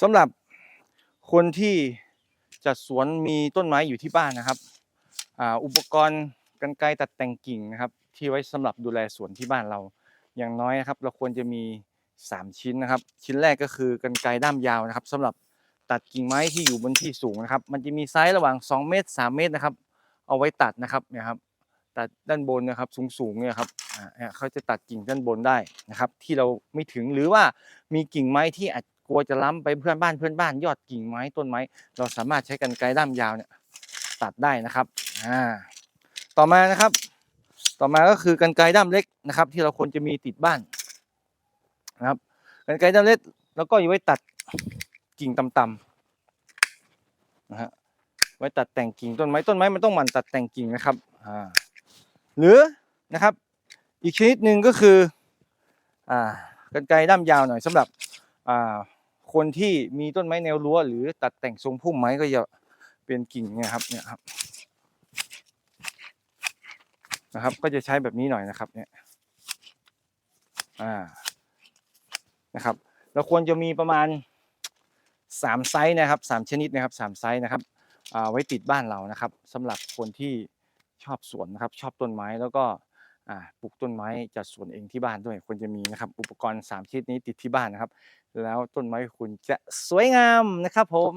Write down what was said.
สำหรับคนที่จัดสวนมีต้นไม้อยู่ที่บ้านนะครับอุปกรณ์กันไกรตัดแต่งกิ่งนะครับ ที่ไว้สำหรับดูแลสวนที่บ้านเรา อย่างน้อยนะครับ เราควรจะมี 3 ชิ้นนะครับ ชิ้นแรกก็คือกันไกรด้ามยาวนะครับสำหรับตัดกิ่งไม้ที่อยู่บนที่สูงนะครับ มันจะมีไซส์ระหว่าง 2 เมตร 3 เมตรนะครับ เอาไว้ตัดนะครับเนี่ยครับตัดด้านบนนะครับสูงๆเนี่ยครับเนี่ยเขาจะตัดกิ่งด้านบนได้นะครับ ที่เราไม่ถึงหรือว่ามีกิ่งไม้ที่อาจ กลัวจะล้ำไปเพื่อนบ้านเพื่อนบ้านยอดกิ่งไม้ต้นไม้ เราสามารถใช้กันไกรด้ามยาวเนี่ยตัดได้นะครับอ่าต่อมานะครับ ต่อมาก็คือกันไกรด้ามเล็กนะครับ ที่เราควรจะมีติดบ้านนะครับกันไกรด้ามเล็กแล้วก็อยู่ไว้ตัดกิ่งต่ำๆนะฮะไว้ตัดแต่งกิ่งต้นไม้ต้นไม้มันต้องหมั่นตัดแต่งกิ่งนะครับอ่าหรือนะครับ อีกชนิดหนึ่งก็คืออ่ากันไกรด้ามยาวหน่อยสำหรับอ่า คนที่มีต้นไม้แนวรั้วหรือตัดแต่งทรงพุ่มไม้ก็จะเป็นกิ่งเนี่ยครับเนี่ยครับนะครับ ก็จะใช้แบบนี้หน่อยนะครับ เนี่ยอ่านะครับเราควรจะมีประมาณสามไซส์นะครับสามชนิดนะครับสามไซส์นะครับอ่าไว้ติดบ้านเรานะครับสำหรับคนที่ชอบสวนนะครับ ชอบต้นไม้แล้วก็ ปลูกต้นไม้จัดสวนเองที่บ้านด้วยควรจะมีนะครับอุปกรณ์3ชนิดนี้ติดที่บ้านนะครับ แล้วต้นไม้คุณจะสวยงามนะครับผม